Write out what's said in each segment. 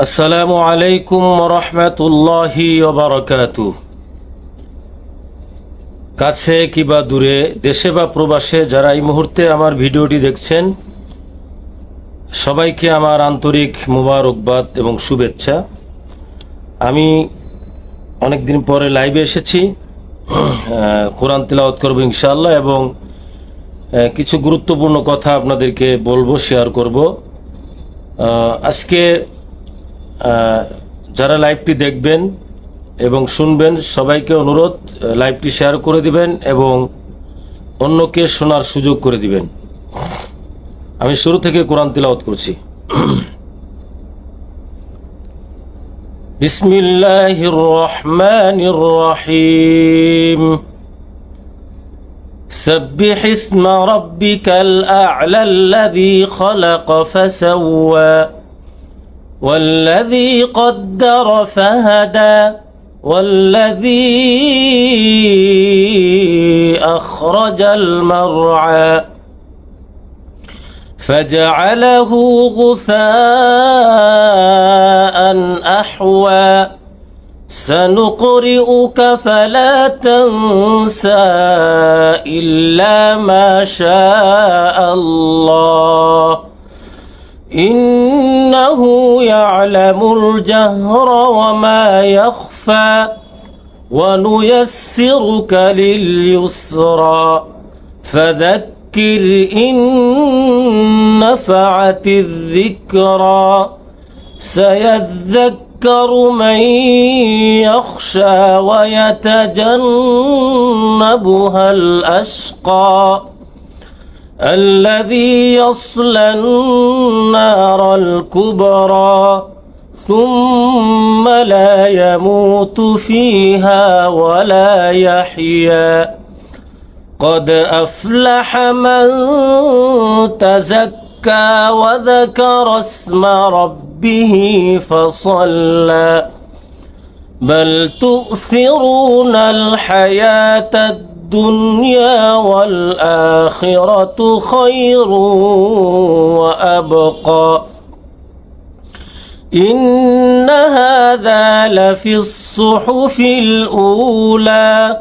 আসসালামু আলাইকুম রহমতুল্লাহি বারাকাতু। কাছে কিবা দূরে, দেশে বা প্রবাসে যারা এই মুহূর্তে আমার ভিডিওটি দেখছেন, সবাইকে আমার আন্তরিক মুবারকবাদ এবং শুভেচ্ছা। আমি অনেক দিন পরে লাইভে এসেছি কোরআন তেলাওয়াত করব ইনশাআল্লাহ এবং কিছু গুরুত্বপূর্ণ কথা আপনাদেরকে বলব শেয়ার করব। আজকে যারা লাইভটি দেখবেন এবং শুনবেন সবাইকে অনুরোধ আহ, লাইভটি শেয়ার করে দিবেন এবং অন্যকে শোনার সুযোগ করে দিবেন আমি শুরু থেকে কোরআন তিলাওয়াত করছি বিসমিল্লাহির রহমানির রহিম سبح اسم ربك الأعلى الذي خلق فسوى والذي قدر فهدى والذي أخرج المرعى. فجعله غثاء أحوى. سنقرئك فلا تنسى إلا ما شاء الله. إنه يعلم الجهر وما يخفى ونيسرك لليسرى فذكر إن نفعت الذكرى سيذكر من يخشى ويتجنبها الأشقى الذي يصلى النار الكبرى ثم لا يموت فيها ولا يحيا. قد أفلح من تزكى وذكر اسم ربه فصلى. بل تؤثرون الحياة الدنيا والآخرة خير وأبقى. إن هذا لفي الصحف الأولى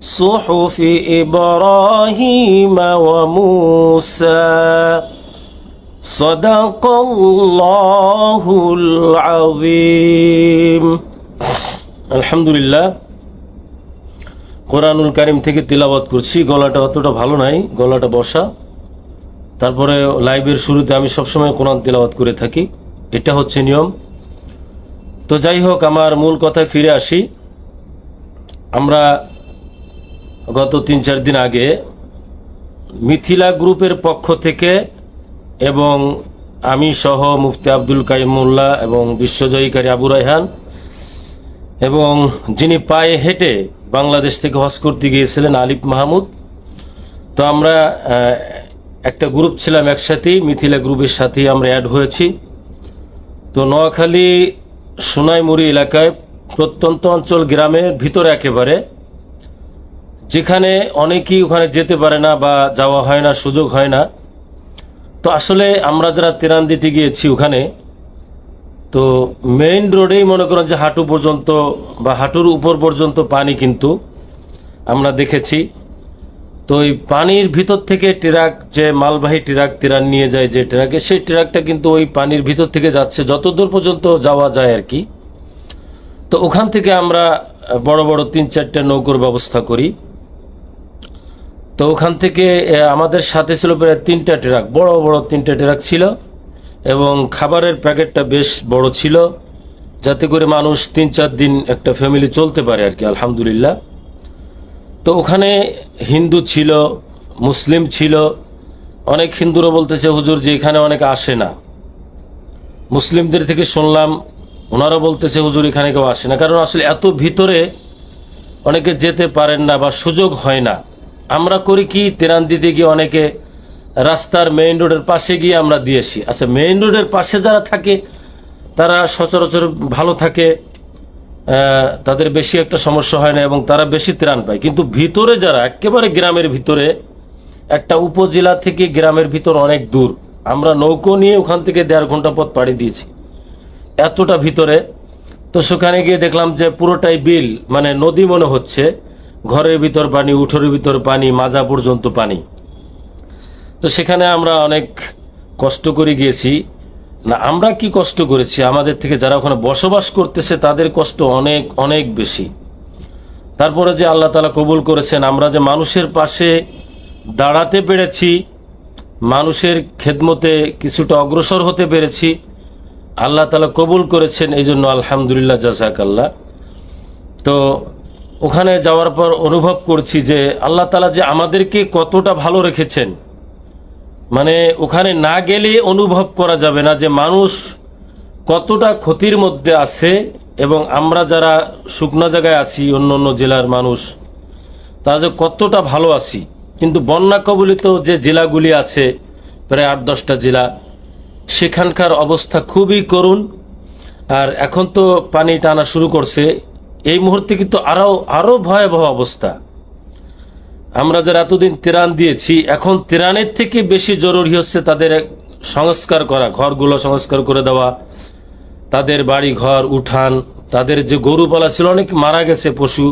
صحف إبراهيم وموسى. صدق الله العظيم. الحمد لله. কোরআনুল কারিম থেকে তিলাবাত করছি। গলাটা অতটা ভালো নাই, গলাটা বসা। তারপরে লাইভের শুরুতে আমি সবসময় কোরআন তিলাবাত করে থাকি। এটা হচ্ছে নিয়ম। তো যাই হোক, আমার মূল কথায় ফিরে আসি। আমরা গত তিন চার দিন আগে মিথিলা গ্রুপের পক্ষ থেকে এবং আমি সহ মুফতি আব্দুল কাইমুল্লাহ এবং বিশ্বজয়ীকারী আবু রায়হান এবং যিনি পায়ে হেঁটে বাংলাদেশ থেকে হজ করতে গিয়েছিলেন আলিফ মাহমুদ, তো আমরা একটা গ্রুপ ছিলাম একসাথেই, মিথিলা গ্রুপের সাথেই আমরা অ্যাড হয়েছি। তো নোয়াখালী, সোনাইমুড়ি এলাকায় প্রত্যন্ত অঞ্চল গ্রামের ভিতরে একেবারে, যেখানে অনেকেই ওখানে যেতে পারে না বা যাওয়া হয় না, সুযোগ হয় না। তো আসলে আমরা যারা তেরান দিতে গিয়েছি ওখানে তো মেইন রোডেই মনে করেন যে হাঁটু পর্যন্ত বা হাঁটুর উপর পর্যন্ত পানি কিন্তু আমরা দেখেছি। তো ওই পানির ভিতর থেকে ট্রাক, যে মালবাহী ট্রাক তিরান নিয়ে যায় যে ট্রাকে, সেই ট্রাকটা কিন্তু ওই পানির ভিতর থেকে যাচ্ছে, যতদূর পর্যন্ত যাওয়া যায় আর কি। তো ওখান থেকে আমরা বড় বড় তিন চারটে নৌকোর ব্যবস্থা করি। তো ওখান থেকে আমাদের সাথে ছিল প্রায় তিনটা ট্রাক, বড় বড় তিনটা ট্রাক ছিল। এবং খাবারের প্যাকেটটা বেশ বড় ছিল, যাতে করে মানুষ তিন চার দিন একটা ফ্যামিলি চলতে পারে আর কি, আলহামদুলিল্লাহ। তো ওখানে হিন্দু ছিল, মুসলিম ছিল, অনেক হিন্দুরা বলতেছে, হুজুর, যে এখানে অনেকে আসে না। মুসলিমদের থেকে শুনলাম, ওনারা বলতেছে, হুজুর, এখানে কেউ আসে না। কারণ আসলে এত ভিতরে অনেকে যেতে পারেন না বা সুযোগ হয় না। আমরা করি কি তেরান দিতে গিয়ে অনেকে রাস্তার মেইন রোডের পাশে গিয়ে আমরা দিয়েছি আচ্ছা মেইন রোডের পাশে যারা থাকে, তারা সচরাচর ভালো থাকে তাদের বেশি একটা সমস্যা হয় না এবং তারা বেশি ত্রাণ পায়। কিন্তু ভিতরে যারা, একেবারে গ্রামের ভিতরে, একটা উপজেলা থেকে গ্রামের ভিতর অনেক দূর, আমরা নৌকো নিয়ে ওখান থেকে দেড় ঘণ্টা পথ পাড়ি দিয়েছি। এতটা ভিতরে, তো সেখানে গিয়ে দেখলাম যে পুরোটাই বিল মানে নদী মনে হচ্ছে, ঘরের ভিতর পানি উঠোরের ভিতর পানি, মাজা পর্যন্ত পানি। তো সেখানে আমরা অনেক কষ্ট করে গিয়েছি। না, আমরা কি কষ্ট করেছি? আমাদের থেকে যারা ওখানে বসবাস করতেছে, তাদের কষ্ট অনেক অনেক বেশি। তারপরে যে আল্লাহ তালা কবুল করেছেন, আমরা যে মানুষের পাশে দাঁড়াতে পেরেছি, মানুষের খেদমতে কিছুটা অগ্রসর হতে পেরেছি, আল্লাহ তালা কবুল করেছেন এই জন্য আলহামদুলিল্লাহ জাজাক আল্লাহ তো ওখানে যাওয়ার পর অনুভব করছি যে আল্লাহ তালা যে আমাদেরকে কতটা ভালো রেখেছেন মানে ওখানে না গেলে অনুভব করা যাবে না যে মানুষ কতটা ক্ষতির মধ্যে আছে এবং আমরা যারা শুকনো জায়গায় আছি, অন্য অন্য জেলার মানুষ, তারা যে কতটা ভালো আছি। কিন্তু বন্যা কবলিত যে জেলাগুলি আছে, প্রায় আট, দশটা জেলা, সেখানকার অবস্থা খুবই করুণ। আর এখন তো পানি টানা শুরু করছে। এই মুহূর্তে কিন্তু আরও আরও ভয়াবহ অবস্থা। আমরা যারা এতদিন ত্রাণ দিয়েছি, এখন ত্রাণের থেকে বেশি জরুরি হচ্ছে তাদের সংস্কার করা, ঘরগুলো সংস্কার করে দেওয়া, তাদের বাড়ি, ঘর, উঠান, তাদের যে গরুপালা ছিল, অনেক মারা গেছে, পশু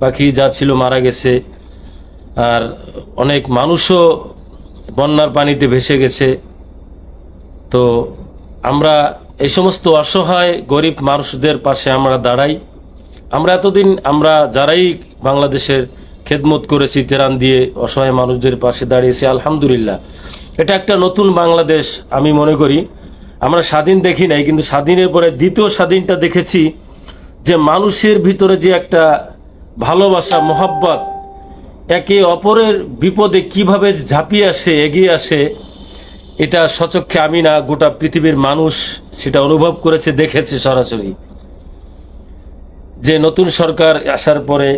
পাখি যা ছিল মারা গেছে, আর অনেক মানুষও বন্যার পানিতে ভেসে গেছে। তো আমরা এই সমস্ত অসহায়, গরিব মানুষদের পাশে আমরা দাঁড়াই। আমরা এতদিন, আমরা যারাই বাংলাদেশের খেদমত করেছি তেরান দিয়ে অসহায় মানুষদের পাশে দাঁড়িয়েছি, আলহামদুলিল্লাহ। এটা একটা নতুন বাংলাদেশ, আমি মনে করি। আমরা স্বাধীন দেখি নাই, কিন্তু স্বাধীনের পরে দ্বিতীয় স্বাধীনটা দেখেছি যে মানুষের ভিতরে যে একটা ভালোবাসা, মোহাব্বত, একে অপরের বিপদে কীভাবে ঝাঁপিয়ে আসে, এগিয়ে আসে, এটা সচক্ষে আমি না, গোটা পৃথিবীর মানুষ সেটা অনুভব করেছে, দেখেছে সরাসরি। যে নতুন সরকার আসার পরে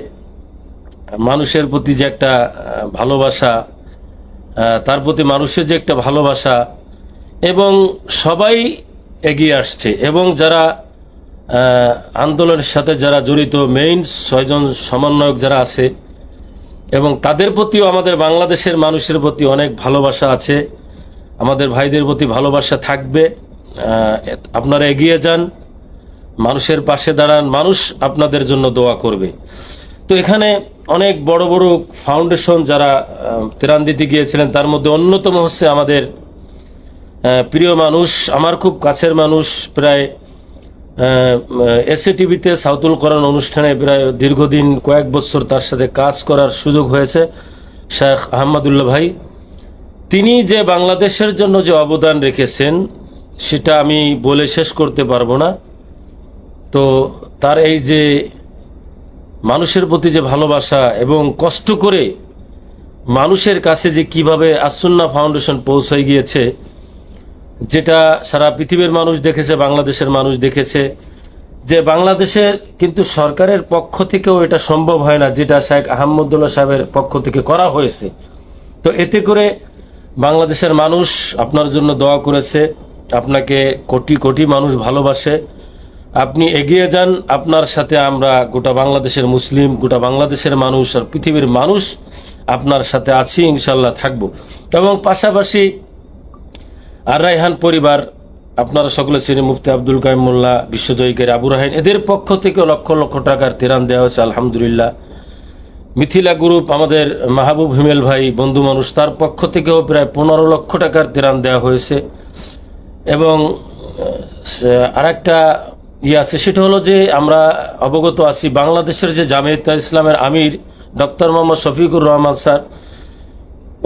মানুষের প্রতি যে একটা ভালোবাসা তার প্রতি মানুষের যে একটা ভালোবাসা, এবং সবাই এগিয়ে আসছে, এবং যারা আন্দোলনের সাথে যারা জড়িত মেইন ছয়জন সমন্বয়ক যারা আছে, এবং তাদের প্রতিও আমাদের বাংলাদেশের মানুষের প্রতি অনেক ভালোবাসা আছে, আমাদের ভাইদের প্রতি ভালোবাসা থাকবে আপনারা এগিয়ে যান, মানুষের পাশে দাঁড়ান, মানুষ আপনাদের জন্য দোয়া করবে। তো এখানে অনেক বড় বড় ফাউন্ডেশন যারা ত্রাণ দিতে গিয়েছিলেন, তার মধ্যে অন্যতম হচ্ছে আমাদের প্রিয় মানুষ, আমার খুব কাছের মানুষ, প্রায় এসএ টিভিতে সাউতুল কোরআন অনুষ্ঠানে প্রায় দীর্ঘদিন কয়েক বছর তার সাথে কাজ করার সুযোগ হয়েছে, শেখ আহমদুল্লাহ ভাই। তিনি যে বাংলাদেশের জন্য যে অবদান রেখেছেন, সেটা আমি বলে শেষ করতে পারব না। তো তার এই যে মানুষের প্রতি যে ভালোবাসা এবং কষ্ট করে মানুষের কাছে যে কীভাবে আসুন্না ফাউন্ডেশন পৌঁছে গিয়েছে, যেটা সারা পৃথিবীর মানুষ দেখেছে, বাংলাদেশের মানুষ দেখেছে, যে বাংলাদেশের কিন্তু সরকারের পক্ষ থেকেও এটা সম্ভব হয় না, যেটা শেখ আহমদুল্লাহ সাহেবের পক্ষ থেকে করা হয়েছে। তো এতে করে বাংলাদেশের মানুষ আপনার জন্য দোয়া করেছে, আপনাকে কোটি কোটি মানুষ ভালোবাসে আপনি এগিয়ে যান, আপনার সাথে আমরা গোটা বাংলাদেশের মুসলিম, গোটা বাংলাদেশের মানুষ আর পৃথিবীর মানুষ আপনার সাথে আছি ইনশাল্লাহ থাকব। এবং পাশাপাশি আর রায়হান পরিবার, আপনারা সকলে শ্রী মুফতি আব্দুল কাইম মোল্লা বিশ্বজয়ীকের আবু রাহাইন এদের পক্ষ থেকে লক্ষ লক্ষ টাকার তেরান দেওয়া হয়েছে, আলহামদুলিল্লাহ। মিথিলা গ্রুপ, আমাদের মাহবুব হিমেল ভাই, বন্ধু মানুষ, তার পক্ষ থেকেও প্রায় পনেরো লক্ষ টাকার তেরান দেওয়া হয়েছে। এবং আর একটা ইয়ে আছে, সেটা হলো যে আমরা অবগত আছি, বাংলাদেশের যে জামিয়াত ইসলামের আমির ডক্টর মোহাম্মদ শফিকুর রহমান স্যার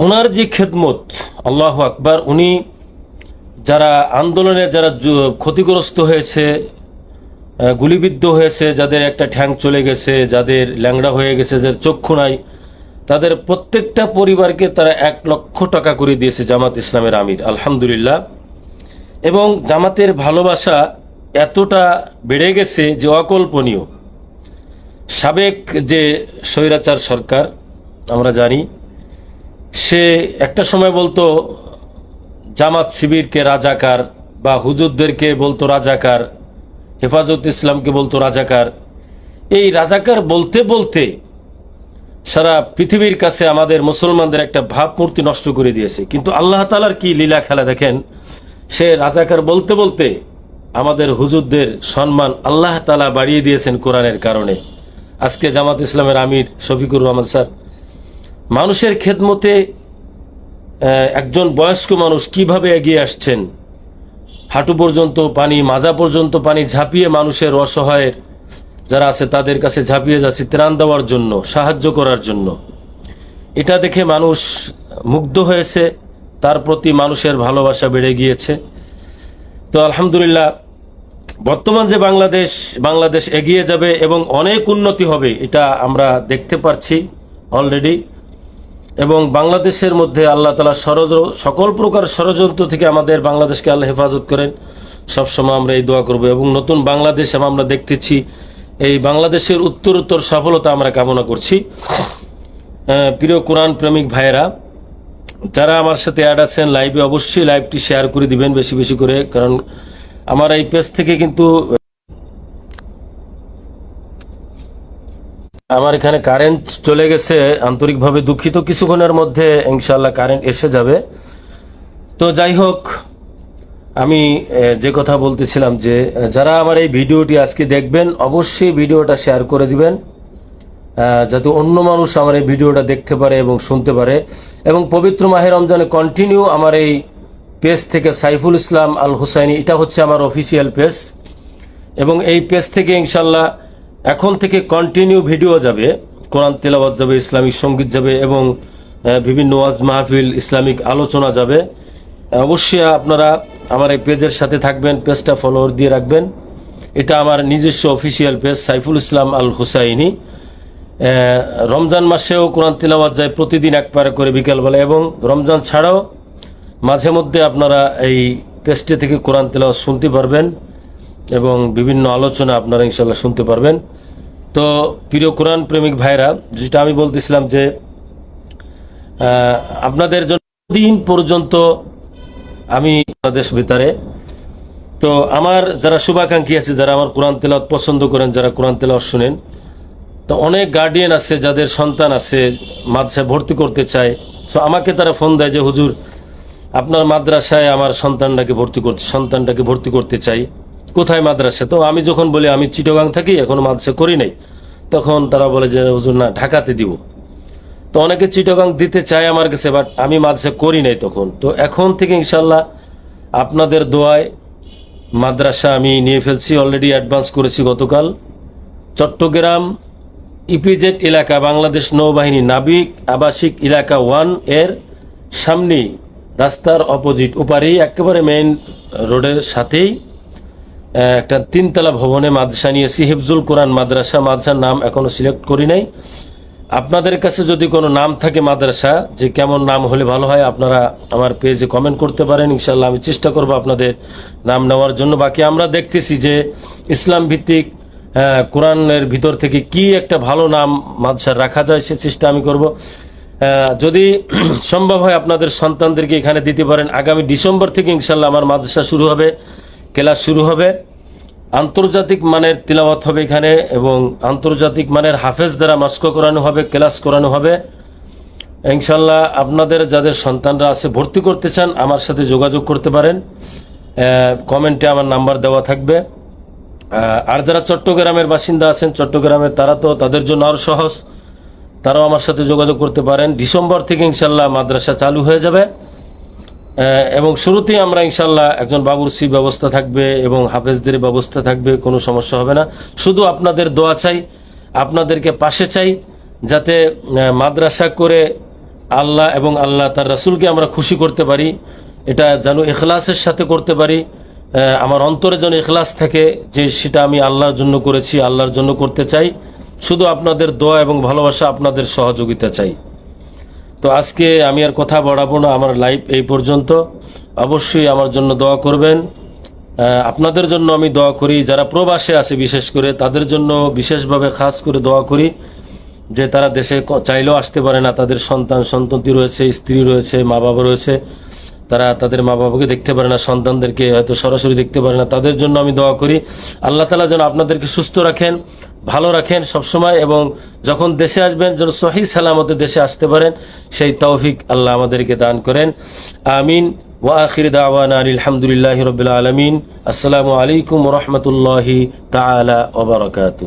ওনার যে খেদমত, আল্লাহ আকবার, উনি যারা আন্দোলনে যারা ক্ষতিগ্রস্ত হয়েছে গুলিবিদ্ধ হয়েছে, যাদের একটা ঠ্যাং চলে গেছে, যাদের ল্যাংড়া হয়ে গেছে, যাদের চক্ষু নাই, তাদের প্রত্যেকটা পরিবারকে তারা এক লক্ষ টাকা করে দিয়েছে জামাত ইসলামের আমির, আলহামদুলিল্লাহ। এবং জামাতের ভালোবাসা এতটা বেড়ে গেছে যে অকল্পনীয়। সাবেক যে স্বৈরাচার সরকার, আমরা জানি, সে একটা সময় বলতো, জামাত শিবিরকে রাজাকার বা হুজুরদেরকে বলতো রাজাকার, হেফাজত ইসলামকে বলতো রাজাকার। এই রাজাকার বলতে বলতে সারা পৃথিবীর কাছে আমাদের মুসলমানদের একটা ভাবমূর্তি নষ্ট করে দিয়েছে। কিন্তু আল্লাহ তালার কি লীলা খেলা দেখেন? সে রাজাকার বলতে বলতে আমাদের হুজুরদের সম্মান আল্লাহ তালা বাড়িয়ে দিয়েছেন কোরআনের কারণে। আজকে জামাত ইসলামের আমির শফিকুর রহমান স্যার, মানুষের খেদমতে একজন বয়স্ক মানুষ কীভাবে এগিয়ে আসছেন? হাঁটু পর্যন্ত পানি, মাজা পর্যন্ত পানি ঝাঁপিয়ে মানুষের অসহায়ের যারা আছে তাদের কাছে ঝাঁপিয়ে যাচ্ছে ত্রাণ দেওয়ার জন্য, সাহায্য করার জন্য। এটা দেখে মানুষ মুগ্ধ হয়েছে, তার প্রতি মানুষের ভালোবাসা বেড়ে গিয়েছে। তো আলহামদুলিল্লাহ বর্তমান যে বাংলাদেশ বাংলাদেশ এগিয়ে যাবে এবং অনেক উন্নতি হবে, এটা আমরা দেখতে পাচ্ছি অলরেডি এবং বাংলাদেশের মধ্যে আল্লাহ তালা ষড়য সকল প্রকার ষড়যন্ত্র থেকে আমাদের বাংলাদেশকে আল্লাহ হেফাজত করেন। সবসময় আমরা এই দোয়া করব এবং নতুন বাংলাদেশ আমরা দেখতেছি, এই বাংলাদেশের উত্তর উত্তর সফলতা আমরা কামনা করছি। প্রিয় কোরআন প্রেমিক ভাইয়েরা, যারা আমার সাথে অ্যাড আছেন লাইভে অবশ্যই লাইভটি শেয়ার করে দিবেন বেশি বেশি করে, কারণ আমার এই পেজ থেকে কিন্তু, আমার এখানে কারেন্ট চলে গেছে, আন্তরিকভাবে দুঃখিত। কিছুক্ষণের মধ্যে ইনশাল্লাহ কারেন্ট এসে যাবে। তো যাই হোক, আমি যে কথা বলতেছিলাম যে, যারা আমার এই ভিডিওটি আজকে দেখবেন, অবশ্যই ভিডিওটা শেয়ার করে দিবেন যাতে অন্য মানুষ আমার এই ভিডিওটা দেখতে পারে এবং শুনতে পারে। এবং পবিত্র মাহের রমজানে কন্টিনিউ আমার এই পেজ থেকে সাইফুল ইসলাম আল হুসাইনি এটা হচ্ছে আমার অফিসিয়াল পেজ এবং এই পেজ থেকে ইনশাল্লাহ এখন থেকে কন্টিনিউ ভিডিও যাবে। কোরআন তেলাওয়াত যাবে, ইসলামিক সংগীত যাবে এবং বিভিন্ন ওয়াজ মাহফিল, ইসলামিক আলোচনা যাবে। অবশ্যই আপনারা আমার এই পেজের সাথে থাকবেন পেজটা ফলোয়ার দিয়ে রাখবেন। এটা আমার নিজস্ব অফিসিয়াল পেজ সাইফুল ইসলাম আল হুসাইনি রমজান মাসেও কোরআন তিলাওয়াত যায়, প্রতিদিন একবারে করে বিকালবেলা। এবং রমজান ছাড়াও মাঝে মধ্যে আপনারা এই পেজটি থেকে কোরআন তেলাওয়াত শুনতে পারবেন এবং বিভিন্ন আলোচনা আপনারা ইনশাল্লাহ শুনতে পারবেন। তো প্রিয় কোরআন প্রেমিক ভাইরা, যেটা আমি বলতেছিলাম যে আপনাদের দিন পর্যন্ত আমি দেশ ভিতরে, তো আমার যারা শুভাকাঙ্ক্ষী আছে, যারা আমার কোরআন তেলাওয়াত পছন্দ করেন, যারা কোরআন তেলাওয়াত শুনেন, তো অনেক গার্ডিয়ান আছে, যাদের সন্তান আছে, মাদ্রাসায় ভর্তি করতে চায় সো আমাকে তারা ফোন দেয় যে, হুজুর আপনার মাদ্রাসায় আমার সন্তানটাকে ভর্তি করতে সন্তানটাকে ভর্তি করতে চাই। কোথায় মাদ্রাসা? তো আমি যখন বলি, আমি চিটগাং থাকি, এখনও মাদ্রাসা করি নাই। তখন তারা বলে যে, হুজুর, না, ঢাকাতে দিব। তো অনেকে চিটগাং দিতে চায় আমার কাছে বাট আমি মাদ্রাসা করি নাই তখন। তো এখন থেকে ইনশাল্লাহ আপনাদের দোয়ায় মাদ্রাসা আমি নিয়ে ফেলছি অলরেডি অ্যাডভান্স করেছি গতকাল। চট্টগ্রাম ইপিজেড এলাকা, বাংলাদেশ নৌবাহিনী নাবিক আবাসিক এলাকা ওয়ানের সামনে রাস্তার অপোজিট ওপারেই একেবারে মেইন রোডের সাথেই একটা তিনতলা ভবনে মাদ্রাসা নিয়েছি। হিফজুল কোরআন মাদ্রাসা, মাদ্রাসার নাম এখনও সিলেক্ট করি নাই। আপনাদের কাছে যদি কোনো নাম থাকে মাদ্রাসা, যে কেমন নাম হলে ভালো হয়, আপনারা আমার পেজে কমেন্ট করতে পারেন। ইনশাল্লাহ আমি চেষ্টা করব আপনাদের নাম নেওয়ার জন্য। বাকি আমরা দেখতেছি যে ইসলাম ভিত্তিক কোরআনের ভিতর থেকে কি একটা ভালো নাম মাদ্রাসার রাখা যায়, সে চেষ্টা আমি করব। যদি সম্ভব হয় আপনাদের সন্তানদেরকে এখানে দিতে পারেন। আগামী ডিসেম্বর থেকে ইনশাল্লাহ আমার মাদ্রাসা শুরু হবে, ক্লাস শুরু হবে। আন্তর্জাতিক মানের তিলাওয়াত হবে এখানে এবং আন্তর্জাতিক মানের হাফেজ দ্বারা মাস্ক করানো হবে, ক্লাস করানো হবে। ইনশাল্লাহ আপনাদের যাদের সন্তানরা আছে, ভর্তি করতে চান, আমার সাথে যোগাযোগ করতে পারেন। কমেন্টে আমার নাম্বার দেওয়া থাকবে। আর যারা চট্টগ্রামের বাসিন্দা আছেন, চট্টগ্রামের তারা তো তাদের জন্য আরও সহজ। তারাও আমার সাথে যোগাযোগ করতে পারেন। ডিসেম্বর থেকে ইনশাল্লাহ মাদ্রাসা চালু হয়ে যাবে। এবং শুরুতেই আমরা ইনশাল্লাহ একজন বাবুরসি ব্যবস্থা থাকবে এবং হাফেজদের ব্যবস্থা থাকবে, কোনো সমস্যা হবে না। শুধু আপনাদের দোয়া চাই, আপনাদেরকে পাশে চাই, যাতে মাদ্রাসা করে আল্লাহ এবং আল্লাহ তার রাসূলকে আমরা খুশি করতে পারি। এটা যেন এখলাসের সাথে করতে পারি। আমার অন্তরে যেন এখলাস থাকে যে সেটা আমি আল্লাহর জন্য করেছি, আল্লাহর জন্য করতে চাই। শুধু আপনাদের দোয়া এবং ভালোবাসা আপনাদের সহযোগিতা চাই। তো আজকে আমি আর কথা বাড়াবো না, আমার লাইভ এই পর্যন্ত। অবশ্যই আমার জন্য দোয়া করবেন। আপনাদের জন্য আমি দোয়া করি, যারা প্রবাসে আছে বিশেষ করে, তাদের জন্য বিশেষভাবে খাস করে দোয়া করি, যে তারা দেশে চাইলেও আসতে পারে না। তাদের সন্তান, সন্ততি রয়েছে, স্ত্রী রয়েছে মা বাবা রয়েছে। তারা তাদের মা বাবাকে দেখতে পারে না, সন্তানদেরকে হয়তো সরাসরি দেখতে পারে না। তাদের জন্য আমি দোয়া করি, আল্লাহ তালা যেন আপনাদেরকে সুস্থ রাখেন, ভালো রাখেন সবসময় এবং যখন দেশে আসবেন, যেন সহি সালামতে দেশে আসতে পারেন, সেই তৌফিক আল্লাহ আমাদেরকে দান করেন। আমিন। ওয়াখির দাওয়ান আলহামদুলিল্লাহ রবিল আলমিন। আসসালামু আলাইকুম রহমতুল্লাহি তালা ওবরাকাতু